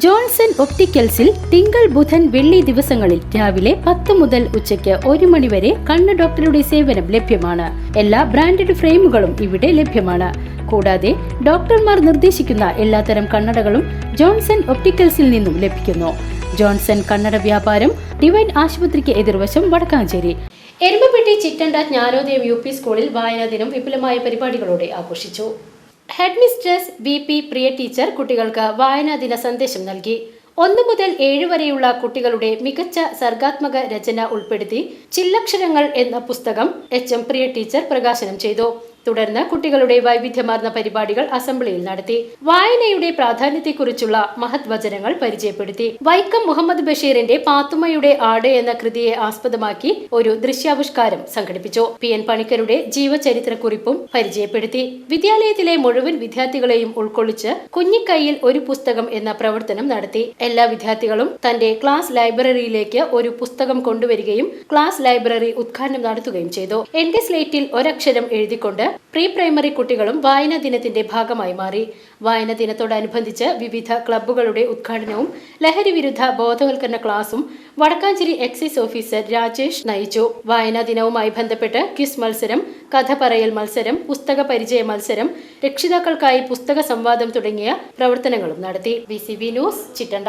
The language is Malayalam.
ജോൺസൺ ഒപ്റ്റിക്കൽസിൽ തിങ്കൾ ബുധൻ വെള്ളി ദിവസങ്ങളിൽ രാവിലെ പത്ത് മുതൽ ഉച്ചയ്ക്ക് ഒരു മണിവരെ കണ്ണ് ഡോക്ടറുടെ സേവനം ലഭ്യമാണ്. എല്ലാ ബ്രാൻഡഡ് ഫ്രെയിമുകളും ഇവിടെ ലഭ്യമാണ്. കൂടാതെ ഡോക്ടർമാർ നിർദ്ദേശിക്കുന്ന എല്ലാത്തരം കണ്ണടകളും ജോൺസൺ ഒപ്റ്റിക്കൽസിൽ നിന്നും ലഭിക്കുന്നു. ജോൺസൺ കണ്ണട വ്യാപാരം ഡിവൈൻ ആശുപത്രിക്ക് എതിർവശം വടക്കാഞ്ചേരി. എരുമപ്പെട്ടി ചിറ്റണ്ട ജ്ഞാനോദയം യു പി സ്കൂളിൽ വായനാ ദിനം വിപുലമായ പരിപാടികളോടെ ആഘോഷിച്ചു. Headmistress V P Priya teacher കുട്ടികൾക്ക് വായനാ ദിന സന്ദേശം നൽകി. ഒന്നു മുതൽ ഏഴ് വരെയുള്ള കുട്ടികളുടെ മികച്ച സർഗാത്മക രചന ഉൾപ്പെടുത്തി ചില്ലക്ഷരങ്ങൾ എന്ന പുസ്തകം എച്ച് എം പ്രിയ ടീച്ചർ പ്രകാശനം ചെയ്തു. തുടർന്ന് കുട്ടികളുടെ വൈവിധ്യമാർന്ന പരിപാടികൾ അസംബ്ലിയിൽ നടത്തി. വായനയുടെ പ്രാധാന്യത്തെക്കുറിച്ചുള്ള മഹത്വചനങ്ങൾ പരിചയപ്പെടുത്തി. വൈക്കം മുഹമ്മദ് ബഷീറിന്റെ പാത്തുമ്മയുടെ ആട് എന്ന കൃതിയെ ആസ്പദമാക്കി ഒരു ദൃശ്യാവിഷ്കാരം സംഘടിപ്പിച്ചു. പി എൻ പണിക്കരുടെ ജീവചരിത്രക്കുറിപ്പും പരിചയപ്പെടുത്തി. വിദ്യാലയത്തിലെ മുഴുവൻ വിദ്യാർത്ഥികളെയും ഉൾക്കൊള്ളിച്ച് കുഞ്ഞിക്കൈയിൽ ഒരു പുസ്തകം എന്ന പ്രവർത്തനം നടത്തി. എല്ലാ വിദ്യാർത്ഥികളും തന്റെ ക്ലാസ് ലൈബ്രറിയിലേക്ക് ഒരു പുസ്തകം കൊണ്ടുവരികയും ക്ലാസ് ലൈബ്രറി ഉദ്ഘാടനം നടത്തുകയും ചെയ്തു. എന്റെ സ്ലേറ്റിൽ ഒരക്ഷരം എഴുതിക്കൊണ്ട് പ്രീ പ്രൈമറി കുട്ടികളും വായനാ ദിനത്തിന്റെ ഭാഗമായി മാറി. വായനാ ദിനത്തോടനുബന്ധിച്ച് വിവിധ ക്ലബ്ബുകളുടെ ഉദ്ഘാടനവും ലഹരി വിരുദ്ധ ബോധവൽക്കരണ ക്ലാസും വടക്കാഞ്ചേരി എക്സൈസ് ഓഫീസർ രാജേഷ് നയിച്ചു. വായനാ ദിനവുമായി ബന്ധപ്പെട്ട് ക്വിസ് മത്സരം കഥ പറയൽ മത്സരം പുസ്തക പരിചയ മത്സരം രക്ഷിതാക്കൾക്കായി പുസ്തക സംവാദം തുടങ്ങിയ പ്രവർത്തനങ്ങളും നടത്തി. B news Chittanda.